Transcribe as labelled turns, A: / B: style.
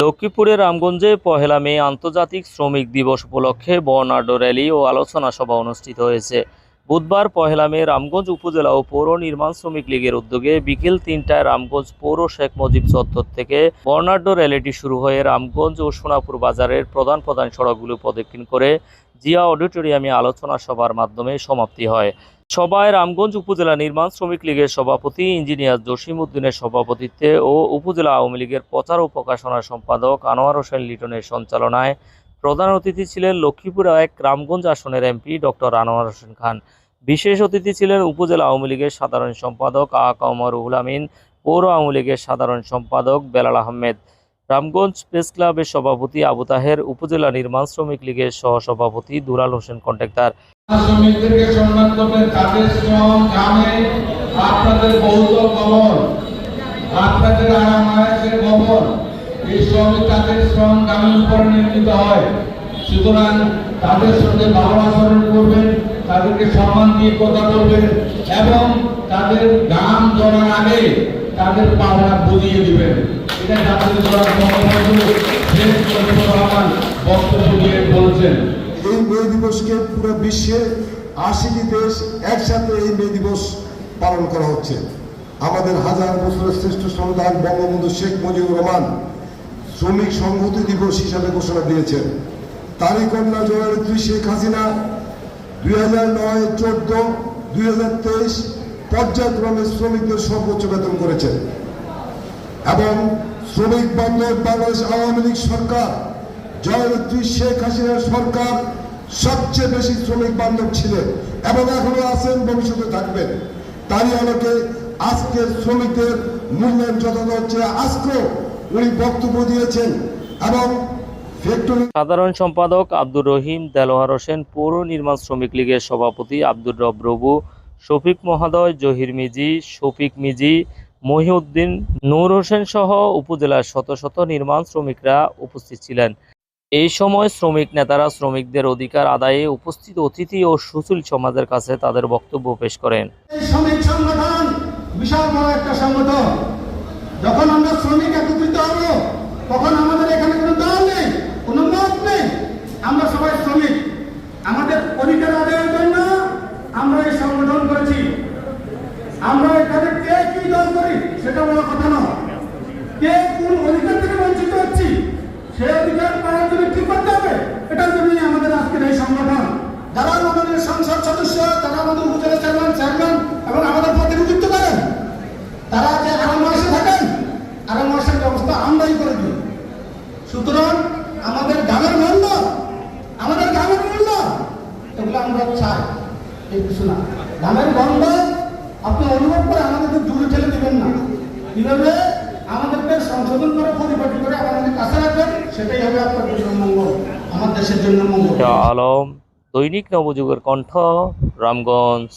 A: লক্ষ্মীপুরের রামগঞ্জে পহেলা মে আন্তর্জাতিক শ্রমিক দিবস উপলক্ষে বর্ণাঢ্য র্যালি ও আলোচনা সভা অনুষ্ঠিত হয়েছে। বুধবার পহেলা মে রামগঞ্জ উপজেলা ও পৌর নির্মাণ শ্রমিক লীগের উদ্যোগে বিকেল তিনটায় রামগঞ্জ পৌর শেখ মুজিব চত্বর থেকে বর্ণাঢ্য র্যালিটি শুরু হয়ে রামগঞ্জ ও সোনাপুর বাজারের প্রধান প্রধান সড়কগুলো প্রদক্ষিণ করে জিয়া অডিটোরিয়ামে আলোচনা সভার মাধ্যমে সমাপ্তি হয়। সভায় রামগঞ্জ উপজেলা নির্মাণ শ্রমিক লীগের সভাপতি ইঞ্জিনিয়ার জসিম উদ্দিনের সভাপতিত্বে ও উপজেলা আওয়ামী লীগের প্রচার ও প্রকাশনা সম্পাদক আনোয়ার হোসেন লিটনের সঞ্চালনায় প্রধান অতিথি ছিলেন লক্ষ্মীপুর এক রামগঞ্জ আসনের এমপি ডক্টর আনোয়ার হোসেন খান। বিশেষ অতিথি ছিলেন উপজেলা আওয়ামী লীগের সাধারণ সম্পাদক আ কামর রুহুল আমিন, পৌর আওয়ামী লীগের সাধারণ সম্পাদক বেলাল আহমেদ। রামগঞ্জ প্রেস ক্লাবের সভাপতি আবু তাহের, উপজেলা নির্মাণ শ্রমিক লীগের সহসভাপতি দুলাল হোসেন কন্ট্রাক্টর।
B: এবং তাদের আগে তাদের পাওনা বুঝিয়ে দিবেন।
C: এই মে দিবসকে পুরো বিশ্বে আশিটি দেশ একসাথে এই মে দিবস পালন করা হচ্ছে। আমাদের হাজার বছরের শ্রেষ্ঠ সন্তান বঙ্গবন্ধু শেখ মুজিবুর রহমান শ্রমিক সংহতি দিবস হিসাবে ঘোষণা দিয়েছেন। তারই কন্যা জননেত্রী শেখ হাসিনা দুই হাজার নয়, চোদ্দ, দুই হাজার তেইশ পর্যায়ক্রমে শ্রমিকদের সর্বোচ্চ বেতন করেছেন। এবং শ্রমিক বান্ধব বাংলাদেশ আওয়ামী লীগ সরকার জয়নেত্রী শেখ হাসিনার সরকার সবচেয়ে বেশি শ্রমিক বান্ধব ছিলেন এবং এখনও আছেন, ভবিষ্যতে থাকবেন। তারই আলোকে আজকের শ্রমিকদের মূল্যায়ন যথাযথ হচ্ছে। আজকেও উনি বক্তব্য দিয়েছেন এবং
A: সাধারণ সম্পাদক আব্দুর রহিম দেলোয়ার হোসেন পৌর নির্মাণ শ্রমিক লীগের সভাপতি আব্দুর রব রবু, শফিক মহাদয়, জহির মিজি, শফিক মিজি মহিউদ্দিন, নূর হোসেন সহ উপজেলার শত শত নির্মাণ শ্রমিকরা উপস্থিত ছিলেন। এই সময় শ্রমিক নেতারা শ্রমিকদের অধিকার আদায়ে উপস্থিত অতিথি ও সুশীল সমাজের কাছে তাদের বক্তব্য পেশ করেন।
D: আমরা এখানে কে কি দল করি সেটা বড় কথা নয়। কে কোন অধিকার থেকে বঞ্চিত হচ্ছি, সে অধিকার পাওয়ার জন্য কি করতে হবে এটার জন্যই আমাদের আজকের এই সংগঠন। যারা আমাদের সংসদ সদস্য যারা আমাদের উপজেলা চেয়ারম্যান চেয়ারম্যান এবং আমাদের প্রতিনিধিত্ব করেন। তারা যে আরাম মাসে থাকেন। আরাম মাসের ব্যবস্থা আমরাই করে দিই। সুতরাং আমাদের গ্রামের মূল্য, আমাদের গ্রামের মূল্য, এগুলো আমরা চাই। এই কিছু না। গ্রামের গন্ধ আপনি অনুভব করে আমাদেরকে দূরে ঠেলে দেবেন না। কীভাবে? আমাদেরকে সংশোধন করে পরিপাটি করে আমাদের কাছে রাখবেন, সেটাই হবে আপনার জন্য মঙ্গল, আমার দেশের জন্য মঙ্গল।
A: আলম, দৈনিক নবযুগের কণ্ঠ, রামগঞ্জ।